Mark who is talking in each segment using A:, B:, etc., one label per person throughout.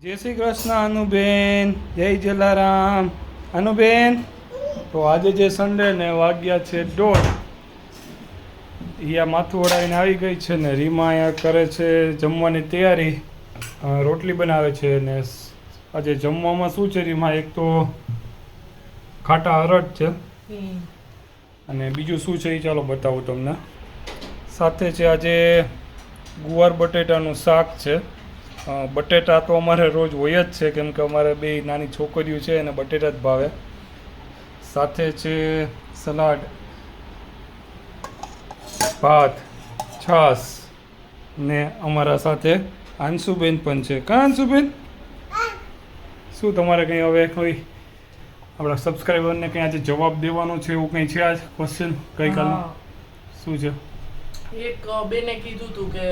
A: જય શ્રી કૃષ્ણ અનુબેન. જય જલારામ. અનુબેન તો આજે જે સન્ડે ને વાગ્યા છે દોઢ આ માથું ઓળાવીને આવી ગઈ છે ને રીમા અહીંયા કરે છે જમવાની તૈયારી રોટલી બનાવે છે ને આજે જમવામાં શું છે રીમા? એક તો ખાટા અરટ છે. અને બીજું શું છે એ ચાલો બતાવું તમને. સાથે છે આજે ગુવાર બટેટાનું શાક છે. બટેટા તો અમારે રોજ હોય જ છે કેમ કે અમારે બે નાની છોકરીઓ છે એને બટેટા જ ભાવે. સાથે છે સલાડ ભાત છાશ ને અમારા સાથે આંશુબેન પણ છે. કાં આંશુબેન શું તમારે કંઈ હવે કોઈ આપણા સબસ્ક્રાઈબરને કંઈ આજે જવાબ દેવાનો છે એવું કંઈ છે આજ ક્વેશ્ચન ગઈકાલનો?
B: હા.
A: શું છે?
B: એક બેને કીધું હતું કે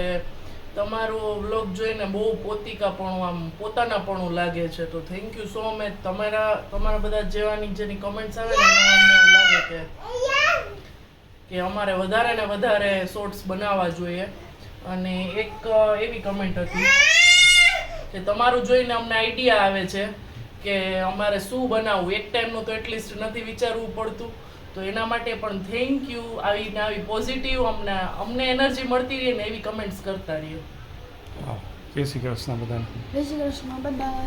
B: તમારો વ્લોગ જોઈને બહુ પોતિકાપણું આમ પોતાનાપણું લાગે છે, તો થેન્ક યુ સો મચ તમારા તમારા બધા જેવાની જેની કમેન્ટ્સ આવે ને એના એવું લાગે કે કે અમારે વધારે ને વધારે શોર્ટ્સ બનાવવા જોઈએ. અને એક એવી કમેન્ટ હતી કે તમારું જોઈને અમને આઈડિયા આવે છે. કે અમારે શું બનાવવું? એક ટાઈમનું તો એટલીસ્ટ નથી વિચારવું પડતું. તો એના માટે પણ થેન્ક યુ આવી ને આવી પોઝિટિવ અમને અમને એનર્જી મળતી રહે ને એવી કમેન્ટ્સ કરતા રહ્યો
A: હા જય શ્રી કૃષ્ણ બધાને.
C: જય શ્રી કૃષ્ણ બધા